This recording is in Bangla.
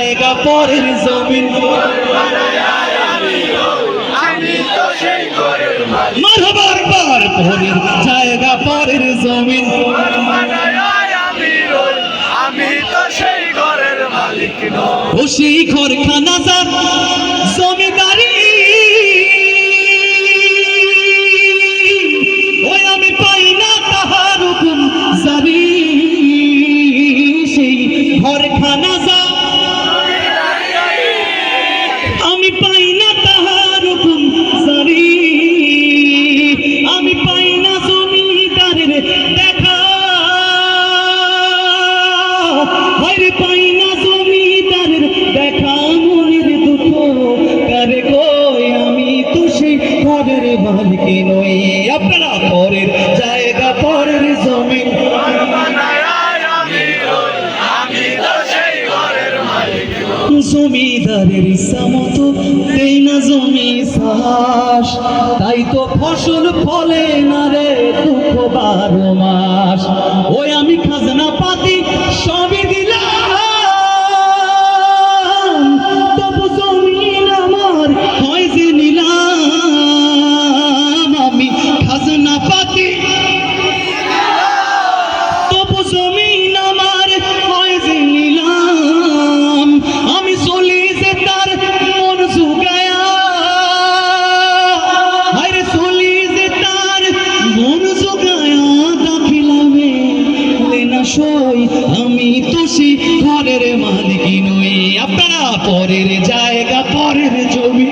জায়গা পরের জমিন। পরের জায়গা পরের জমিন। ও সেই যার জমিদারি। ওই আমি পাই না তাহার হুকুম জারি। সেই ঘর খানা মালিক নই আপনারা পরের জায়গা, পরের জমিন। জমিদারের দেই না জমি তাই তো ফসল ফলে না রে দুঃখ বারো মাস। সই আমি তো সেই পরের মালিক নই। আপনারা পরের জায়গা পরের জমি।